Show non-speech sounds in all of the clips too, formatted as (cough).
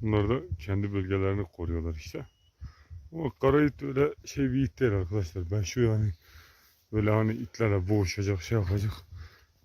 Bunlar da kendi bölgelerini koruyorlar işte. Ama kara it öyle şey bir it değil arkadaşlar. Ben şu yani böyle hani itlerle boğuşacak şey yapacak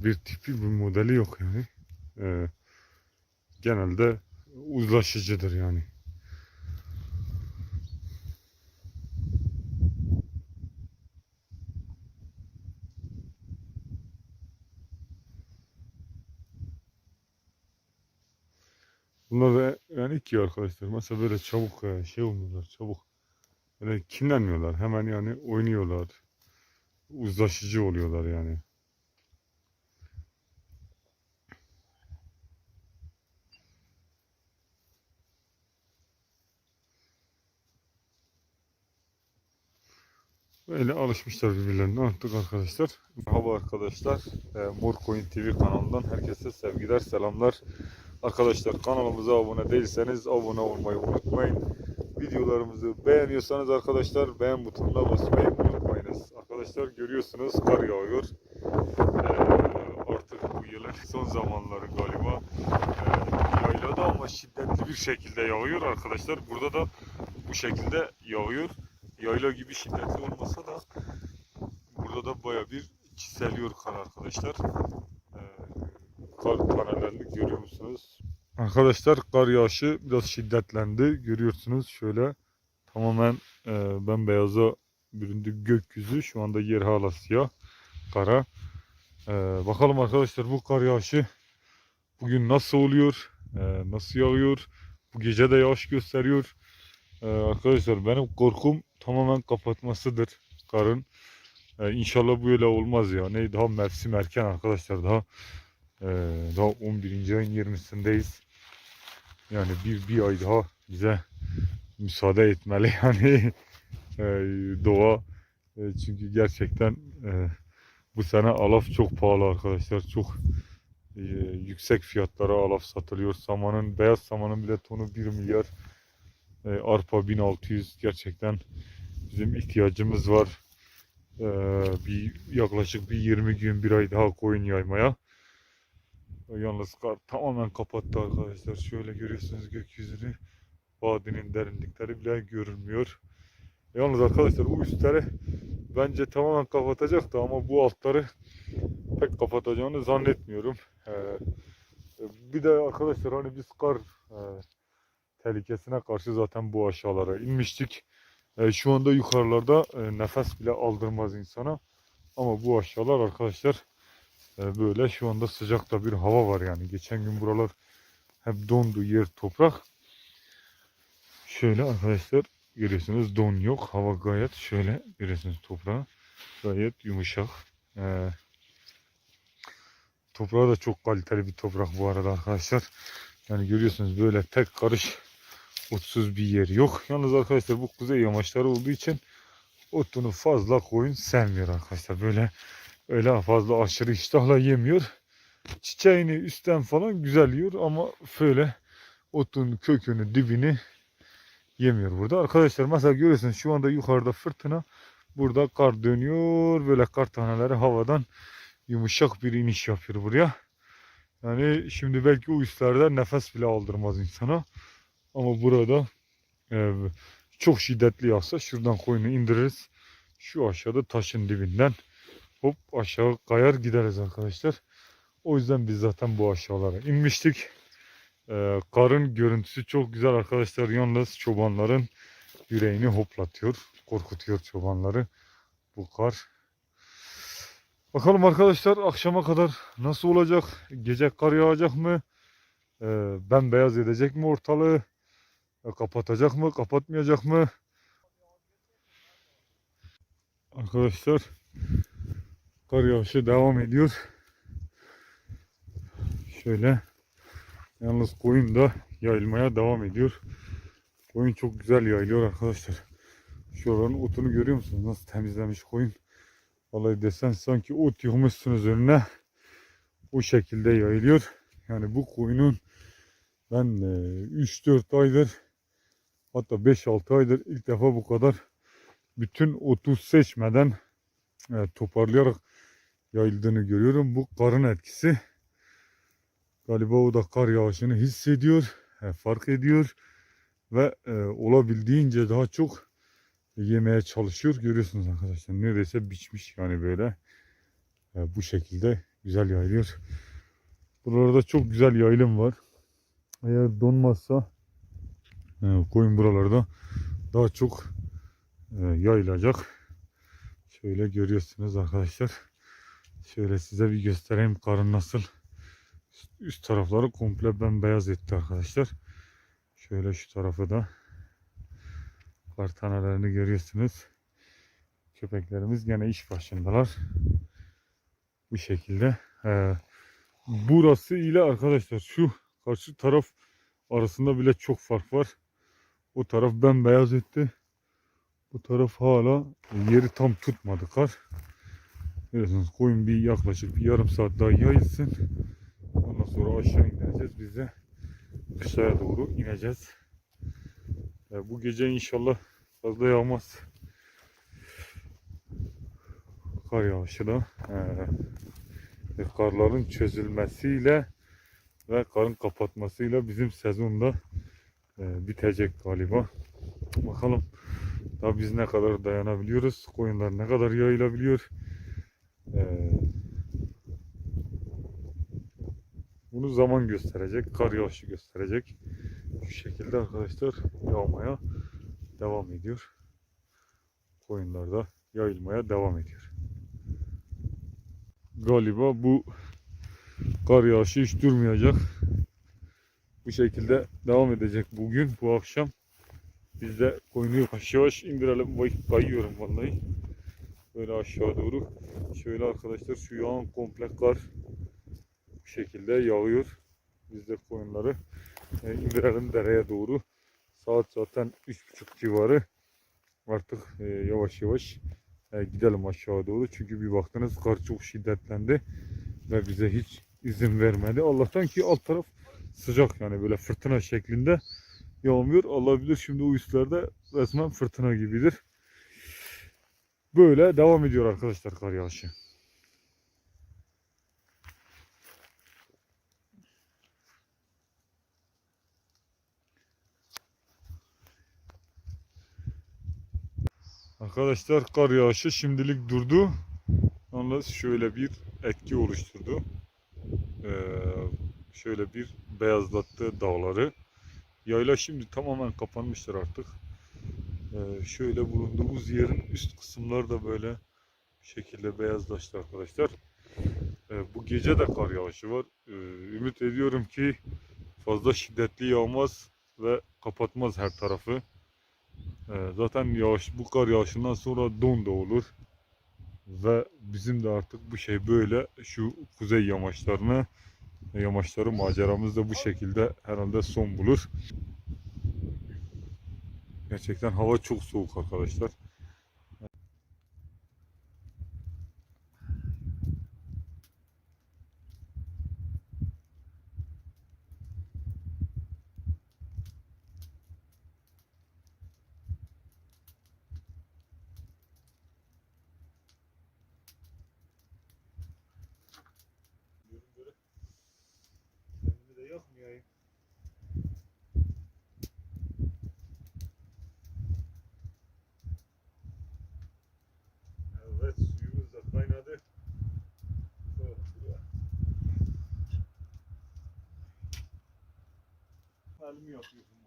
bir tipi bir modeli yok yani. Ee, genelde uzlaşıcıdır yani. Bunlar iki arkadaşlar. Mesela böyle çabuk e, şey olmuyorlar çabuk. Böyle kinlenmiyorlar. Hemen yani oynuyorlar. Uzlaşıcı oluyorlar yani. Böyle alışmışlar birbirlerine artık arkadaşlar. Merhaba arkadaşlar. E, Mor Coin TV kanalından herkese sevgiler, selamlar. Arkadaşlar kanalımıza abone değilseniz abone olmayı unutmayın. Videolarımızı beğeniyorsanız arkadaşlar beğen butonuna basmayı unutmayınız. Arkadaşlar görüyorsunuz kar yağıyor. Ee, artık bu yılın son zamanları galiba. Ee, yaylada ama şiddetli bir şekilde yağıyor arkadaşlar. Burada da bu şekilde yağıyor. Yayla gibi şiddetli olmasa da burada da baya bir çiseliyor kar arkadaşlar. Kar tanelerini görüyor musunuz? Arkadaşlar kar yağışı biraz şiddetlendi. Görüyorsunuz şöyle tamamen e, bembeyaza büründü gökyüzü. Şu anda yer hala siyah. Kara. Ee, bakalım arkadaşlar bu kar yağışı bugün nasıl oluyor? Ee, nasıl yağıyor? Bu gece de yağış gösteriyor. Ee, arkadaşlar benim korkum tamamen kapatmasıdır karın. Ee, inşallah böyle olmaz ya. Ne daha mevsim erken arkadaşlar daha ee, daha 11. ayın 20'sindeyiz. Yani bir, bir ay daha bize müsaade etmeli (laughs) yani. Ee, doğa Ee, çünkü gerçekten e, bu sene alaf çok pahalı arkadaşlar. Çok e, yüksek fiyatlara alaf satılıyor. Samanın beyaz samanın bile tonu 1 milyar. E, arpa 1600 gerçekten bizim ihtiyacımız var. Ee, bir yaklaşık bir 20 gün bir ay daha koyun yaymaya Yalnız kar tamamen kapattı arkadaşlar. Şöyle görüyorsunuz gökyüzünü. Vadinin derinlikleri bile görünmüyor. Yalnız arkadaşlar bu üstleri bence tamamen kapatacaktı ama bu altları pek kapatacağını zannetmiyorum. Ee, bir de arkadaşlar hani biz kar e, tehlikesine karşı zaten bu aşağılara inmiştik. E, şu anda yukarılarda e, nefes bile aldırmaz insana. Ama bu aşağılar arkadaşlar böyle şu anda sıcakta bir hava var yani. Geçen gün buralar hep dondu yer toprak. Şöyle arkadaşlar görüyorsunuz don yok. Hava gayet şöyle görüyorsunuz toprağı gayet yumuşak. Ee, toprağı da çok kaliteli bir toprak bu arada arkadaşlar. Yani görüyorsunuz böyle tek karış otsuz bir yer yok. Yalnız arkadaşlar bu kuzey yamaçları olduğu için otunu fazla koyun sevmiyor arkadaşlar. Böyle öyle fazla aşırı iştahla yemiyor. Çiçeğini üstten falan güzel yiyor ama böyle otun kökünü dibini yemiyor burada. Arkadaşlar mesela görüyorsunuz şu anda yukarıda fırtına burada kar dönüyor. Böyle kar taneleri havadan yumuşak bir iniş yapıyor buraya. Yani şimdi belki o üstlerde nefes bile aldırmaz insana. Ama burada e, çok şiddetli yağsa şuradan koyunu indiririz. Şu aşağıda taşın dibinden hop aşağı kayar gideriz arkadaşlar. O yüzden biz zaten bu aşağılara inmiştik. Ee, karın görüntüsü çok güzel arkadaşlar. Yalnız çobanların yüreğini hoplatıyor. Korkutuyor çobanları bu kar. Bakalım arkadaşlar akşama kadar nasıl olacak? Gece kar yağacak mı? Ee, ben beyaz edecek mi ortalığı? Ee, kapatacak mı? Kapatmayacak mı? Arkadaşlar kar yağışı devam ediyor. Şöyle yalnız koyun da yayılmaya devam ediyor. Koyun çok güzel yayılıyor arkadaşlar. Şuranın otunu görüyor musunuz? Nasıl temizlemiş koyun. Vallahi desen sanki ot yığmışsınız önüne. O şekilde yayılıyor. Yani bu koyunun ben 3-4 aydır hatta 5-6 aydır ilk defa bu kadar bütün otu seçmeden e, toparlayarak yayıldığını görüyorum. Bu karın etkisi. Galiba o da kar yağışını hissediyor. e, fark ediyor ve e, olabildiğince daha çok yemeye çalışıyor. Görüyorsunuz arkadaşlar neredeyse biçmiş yani böyle e, bu şekilde güzel yayılıyor. Buralarda çok güzel yayılım var. Eğer donmazsa e, koyun buralarda daha çok e, yayılacak. Şöyle görüyorsunuz arkadaşlar. Şöyle size bir göstereyim karın nasıl. Üst, tarafları komple bembeyaz etti arkadaşlar. Şöyle şu tarafı da kar tanelerini görüyorsunuz. Köpeklerimiz gene iş başındalar. Bu şekilde. Ee, burası ile arkadaşlar şu karşı taraf arasında bile çok fark var. O taraf bembeyaz etti. Bu taraf hala yeri tam tutmadı kar. Biliyorsunuz koyun bir yaklaşık bir yarım saat daha yayılsın. Ondan sonra aşağı ineceğiz. Biz de kışlaya doğru ineceğiz. E, bu gece inşallah fazla yağmaz. Kar yağışı da e, karların çözülmesiyle ve karın kapatmasıyla bizim sezonda e, bitecek galiba. Bakalım daha biz ne kadar dayanabiliyoruz. Koyunlar ne kadar yayılabiliyor. E, bunu zaman gösterecek. Kar yağışı gösterecek. Şu şekilde arkadaşlar yağmaya devam ediyor. Koyunlar da yayılmaya devam ediyor. Galiba bu kar yağışı hiç durmayacak. Bu şekilde devam edecek bugün, bu akşam. Biz de koyunu yavaş yavaş indirelim. Vay kayıyorum vallahi. Böyle aşağı doğru. Şöyle arkadaşlar şu yağan komple kar bu şekilde yağıyor. Biz de koyunları e, indirelim dereye doğru. Saat zaten 3.30 civarı. Artık e, yavaş yavaş e, gidelim aşağı doğru. Çünkü bir baktınız kar çok şiddetlendi ve bize hiç izin vermedi. Allah'tan ki alt taraf sıcak yani böyle fırtına şeklinde yağmıyor. Allah bilir şimdi o üstlerde resmen fırtına gibidir. Böyle devam ediyor arkadaşlar kar yağışı. Arkadaşlar kar yağışı şimdilik durdu. Yalnız şöyle bir etki oluşturdu. Ee, şöyle bir beyazlattı dağları. Yayla şimdi tamamen kapanmıştır artık. Ee, şöyle bulunduğumuz yerin üst kısımları da böyle bu şekilde beyazlaştı arkadaşlar. Ee, bu gece de kar yağışı var. Ee, ümit ediyorum ki fazla şiddetli yağmaz ve kapatmaz her tarafı. Zaten yağış, bu kar yağışından sonra don da olur. Ve bizim de artık bu şey böyle şu kuzey yamaçlarına yamaçları maceramız da bu şekilde herhalde son bulur. Gerçekten hava çok soğuk arkadaşlar. Kendimi de yakmayayım. Evet suyumuz da kaynadı. Oh, buraya. Halimi yapıyorsun vallahi.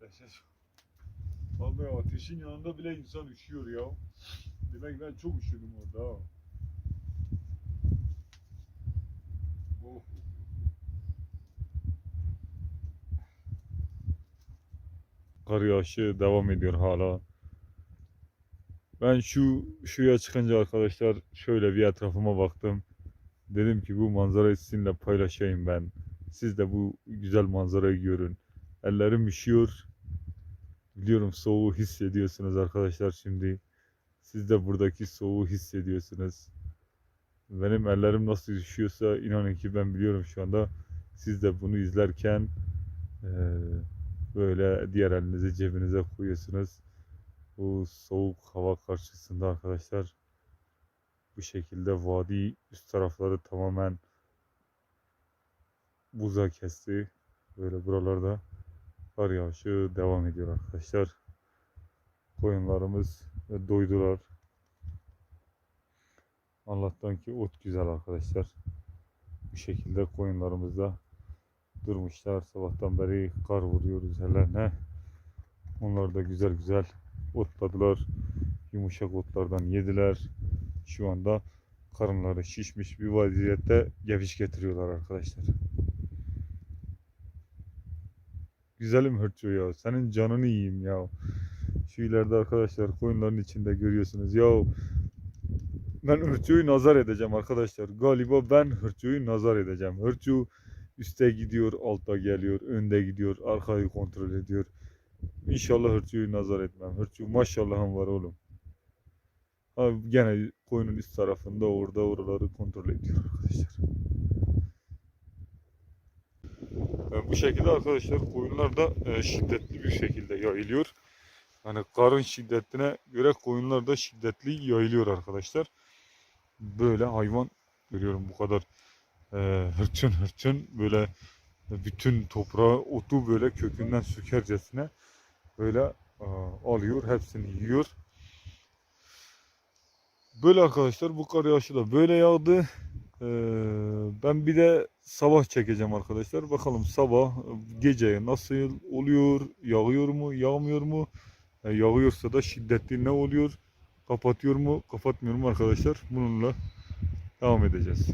Dehşet. Abi ateşin yanında bile insan üşüyor ya. Demek ben çok üşüdüm orada ha. Oh. Kar yağışı devam ediyor hala. Ben şu şuraya çıkınca arkadaşlar şöyle bir etrafıma baktım. Dedim ki bu manzarayı sizinle paylaşayım ben. Siz de bu güzel manzarayı görün. Ellerim üşüyor. Biliyorum soğuğu hissediyorsunuz arkadaşlar şimdi. Siz de buradaki soğuğu hissediyorsunuz. Benim ellerim nasıl üşüyorsa inanın ki ben biliyorum şu anda. Siz de bunu izlerken böyle diğer elinizi cebinize koyuyorsunuz. Bu soğuk hava karşısında arkadaşlar bu şekilde vadi üst tarafları tamamen buza kesti. Böyle buralarda kar yağışı devam ediyor arkadaşlar. Koyunlarımız e, doydular. Allah'tan ki ot güzel arkadaşlar. Bu şekilde koyunlarımız da durmuşlar. Sabahtan beri kar vuruyoruz ellerine. Onlar da güzel güzel otladılar. Yumuşak otlardan yediler. Şu anda karınları şişmiş bir vaziyette geviş getiriyorlar arkadaşlar. Güzelim hırço ya. Senin canını yiyeyim ya. Şu ileride arkadaşlar koyunların içinde görüyorsunuz. Ya ben hırçoyu nazar edeceğim arkadaşlar. Galiba ben hırçoyu nazar edeceğim. Hırço üste gidiyor, altta geliyor, önde gidiyor, arkayı kontrol ediyor. İnşallah hırçoyu nazar etmem. Hırço maşallahım var oğlum. Ha, gene koyunun üst tarafında orada oraları kontrol ediyor arkadaşlar. E, bu şekilde arkadaşlar koyunlar da e, şiddetli bir şekilde yayılıyor. Hani karın şiddetine göre koyunlar da şiddetli yayılıyor arkadaşlar. Böyle hayvan görüyorum bu kadar e, hırçın hırçın böyle bütün toprağı otu böyle kökünden sökercesine böyle e, alıyor hepsini yiyor. Böyle arkadaşlar bu kar yağışı da böyle yağdı. Ee, ben bir de sabah çekeceğim arkadaşlar. Bakalım sabah gece nasıl oluyor? Yağıyor mu? Yağmıyor mu? E, yağıyorsa da şiddetli ne oluyor? Kapatıyor mu? Kapatmıyor mu arkadaşlar? Bununla devam edeceğiz.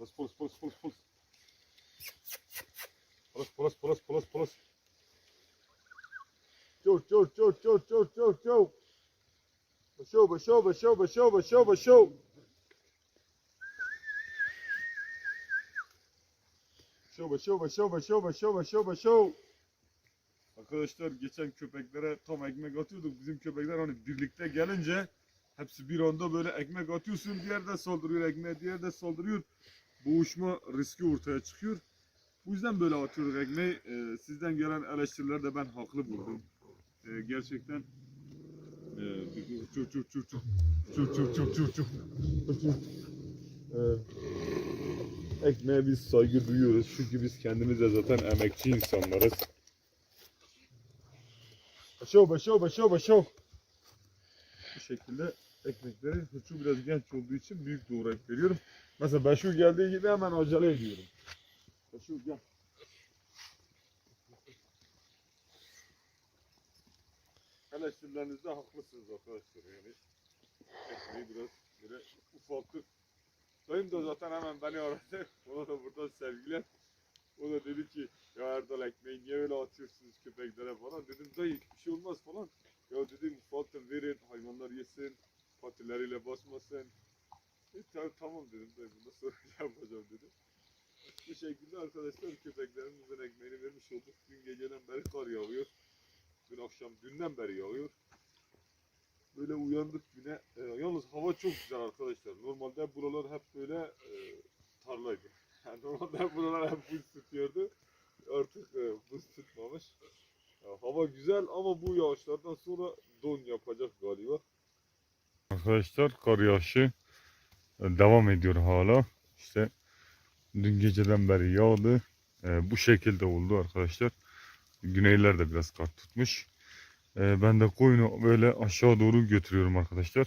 Полос, полос, полос, полос, полос. Полос, полос, полос, полос, полос. Чоу, чоу, чоу, чоу, чоу, чоу, чоу. Пошел, пошел, пошел, пошел, пошел, пошел. Şoba şoba şoba şoba şoba şoba şov. Arkadaşlar geçen köpeklere tam ekmek atıyorduk. Bizim köpekler hani birlikte gelince hepsi bir anda böyle ekmek atıyorsun. Diğer de solduruyor ekmeği, diğer de solduruyor boğuşma riski ortaya çıkıyor. Bu yüzden böyle atıyoruz ekmeği. Ee, sizden gelen eleştirilerde ben haklı buldum. Ee, gerçekten e, çok çok çok çok çok çok çok çok çok Ee, ekmeğe biz saygı duyuyoruz çünkü biz kendimiz de zaten emekçi insanlarız. Başo başo başo başo. Bu şekilde ekmekleri hırçı biraz genç olduğu için büyük doğrayıp veriyorum. Mesela Beşu geldiği gibi hemen acele ediyorum. Beşu gel. Eleştirilerinizde haklısınız arkadaşlar yani. Ekmeği biraz böyle ufalttık. Dayım da zaten hemen beni aradı. (laughs) Ona da buradan sevgiler. O da dedi ki ya Erdal ekmeği niye öyle atıyorsunuz köpeklere falan. Dedim dayı bir şey olmaz falan. Ya dedim ufaltın verin hayvanlar yesin. Patileriyle basmasın. (laughs) E, tamam, dedim dayı bundan sonra yapacağım dedim. Bu şekilde arkadaşlar köpeklerimizin ekmeğini vermiş olduk. Dün geceden beri kar yağıyor. Dün akşam dünden beri yağıyor. Böyle uyandık yine. E, yalnız hava çok güzel arkadaşlar. Normalde buralar hep böyle e, tarlaydı. (laughs) Yani normalde buralar hep buz tutuyordu. Artık e, buz tutmamış. Ya, hava güzel ama bu yağışlardan sonra don yapacak galiba. Arkadaşlar kar yağışı devam ediyor hala. İşte dün geceden beri yağdı. Ee, bu şekilde oldu arkadaşlar. Güneyler de biraz kar tutmuş. Ee, ben de koyunu böyle aşağı doğru götürüyorum arkadaşlar.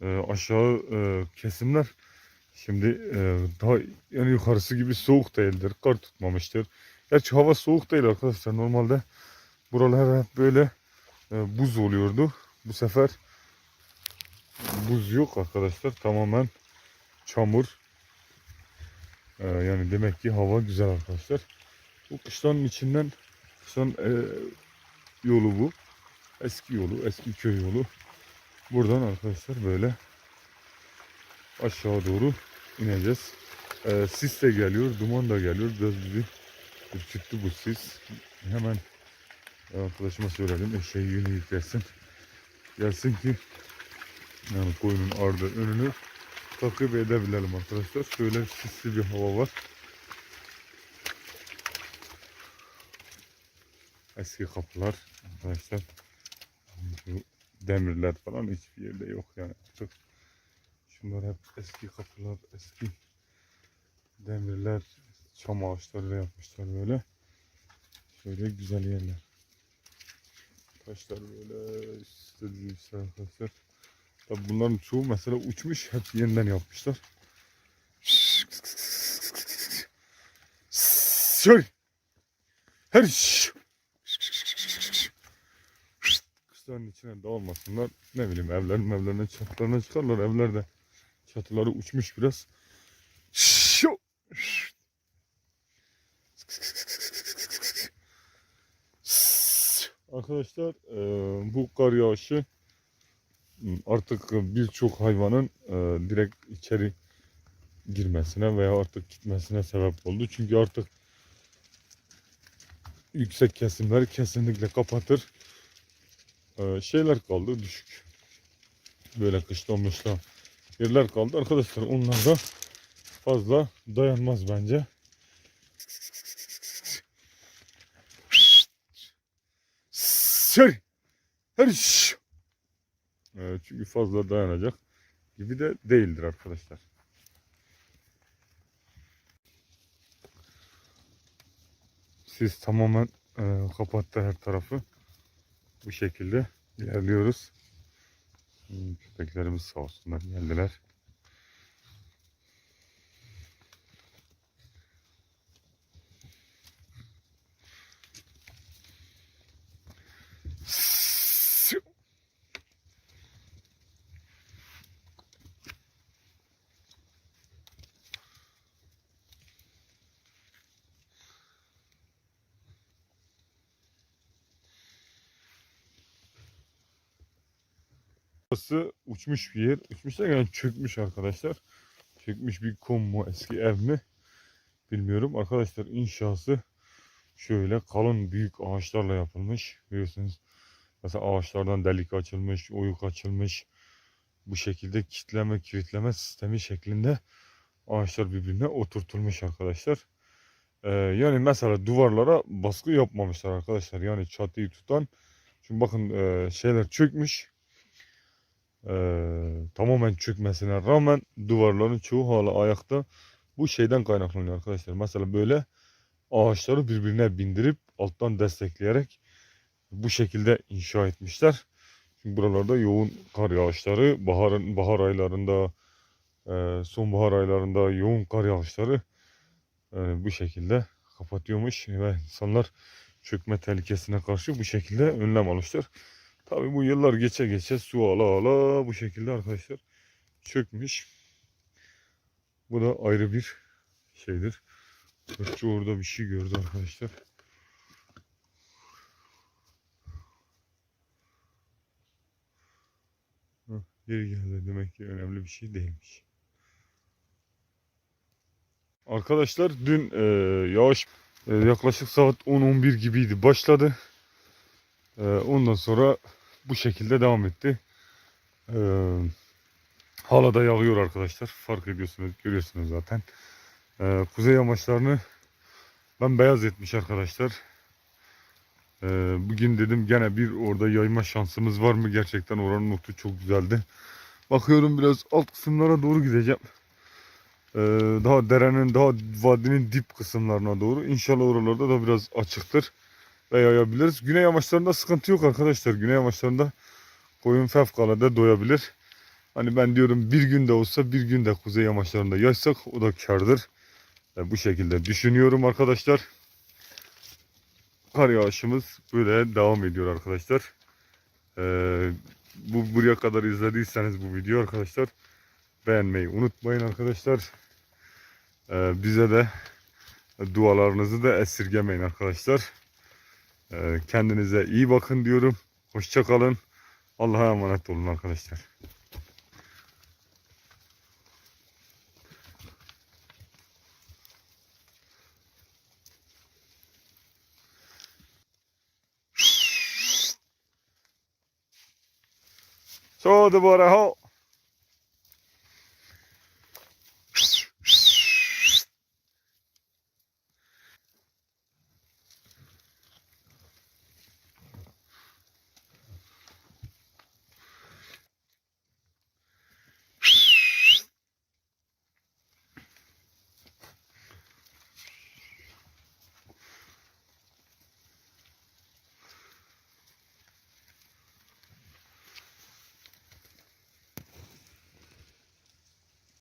Ee, aşağı e, kesimler şimdi e, daha yani yukarısı gibi soğuk değildir. Kar tutmamıştır. Gerçi hava soğuk değil arkadaşlar. Normalde buralar hep böyle e, buz oluyordu. Bu sefer buz yok arkadaşlar. Tamamen çamur. Ee, yani demek ki hava güzel arkadaşlar. Bu kışlanın içinden kışlan e, yolu bu. Eski yolu, eski köy yolu. Buradan arkadaşlar böyle aşağı doğru ineceğiz. E, sis de geliyor, duman da geliyor. Biraz bizi ürküttü bu sis. Hemen arkadaşıma söyledim eşeği yünü yüklesin. Gelsin ki yani koyunun ardı önünü takip edebilelim arkadaşlar. Şöyle sisli bir hava var. Eski kapılar arkadaşlar. Bu demirler falan hiçbir yerde yok yani artık. Şunlar hep eski kapılar, eski demirler, çam ağaçlarıyla yapmışlar böyle. Şöyle güzel yerler. Taşlar böyle istediği arkadaşlar. Tabi bunların çoğu mesela uçmuş. Hep yeniden yapmışlar. Şöyle. Her. Kışların içine dağılmasınlar. Ne bileyim evlerin evlerine çatılarına çıkarlar. Evlerde çatıları uçmuş biraz. Şu. Arkadaşlar bu kar yağışı artık birçok hayvanın eee, direkt içeri girmesine veya artık gitmesine sebep oldu. Çünkü artık yüksek kesimleri kesinlikle kapatır. Eee, şeyler kaldı düşük. Böyle kışlamışta yerler kaldı. Arkadaşlar onlar da fazla dayanmaz bence. Şey, her iş. Evet, çünkü fazla dayanacak gibi de değildir arkadaşlar. Siz tamamen e, kapattı her tarafı. Bu şekilde ilerliyoruz. Köpeklerimiz sağ olsunlar geldiler. Burası uçmuş bir yer. Uçmuş da yani çökmüş arkadaşlar. Çökmüş bir kum mu eski ev mi bilmiyorum. Arkadaşlar inşası şöyle kalın büyük ağaçlarla yapılmış. Biliyorsunuz mesela ağaçlardan delik açılmış, oyuk açılmış. Bu şekilde kitleme kilitleme sistemi şeklinde ağaçlar birbirine oturtulmuş arkadaşlar. Ee, yani mesela duvarlara baskı yapmamışlar arkadaşlar. Yani çatıyı tutan. Şimdi bakın e, şeyler çökmüş. Ee, tamamen çökmesine rağmen duvarların çoğu hala ayakta. Bu şeyden kaynaklanıyor arkadaşlar. Mesela böyle ağaçları birbirine bindirip alttan destekleyerek bu şekilde inşa etmişler. Çünkü buralarda yoğun kar yağışları, baharın bahar aylarında, e, sonbahar aylarında yoğun kar yağışları e, bu şekilde kapatıyormuş ve insanlar çökme tehlikesine karşı bu şekilde önlem almışlar. Tabi bu yıllar geçe geçe su ala ala bu şekilde arkadaşlar çökmüş. Bu da ayrı bir şeydir. Kırkçı orada bir şey gördü arkadaşlar. Geri geldi demek ki önemli bir şey değilmiş. Arkadaşlar dün e, yağış e, yaklaşık saat 10-11 gibiydi başladı. E, ondan sonra bu şekilde devam etti. E, hala da yağıyor arkadaşlar. Fark ediyorsunuz, görüyorsunuz zaten. E, kuzey yamaçlarını ben beyaz etmiş arkadaşlar. E, bugün dedim gene bir orada yayma şansımız var mı? Gerçekten oranın notu çok güzeldi. Bakıyorum biraz alt kısımlara doğru gideceğim. Ee, daha derenin, daha vadinin dip kısımlarına doğru. İnşallah oralarda da biraz açıktır ve yayabiliriz. Güney yamaçlarında sıkıntı yok arkadaşlar. Güney yamaçlarında koyun fevkalade doyabilir. Hani ben diyorum bir günde olsa bir günde kuzey yamaçlarında yaysak o da kardır. Ve bu şekilde düşünüyorum arkadaşlar. Kar yağışımız böyle devam ediyor arkadaşlar. Ee, bu buraya kadar izlediyseniz bu video arkadaşlar beğenmeyi unutmayın arkadaşlar. Ee, bize de dualarınızı da esirgemeyin arkadaşlar. Ee, kendinize iyi bakın diyorum. Hoşça kalın. Allah'a emanet olun arkadaşlar. Så det bara ha.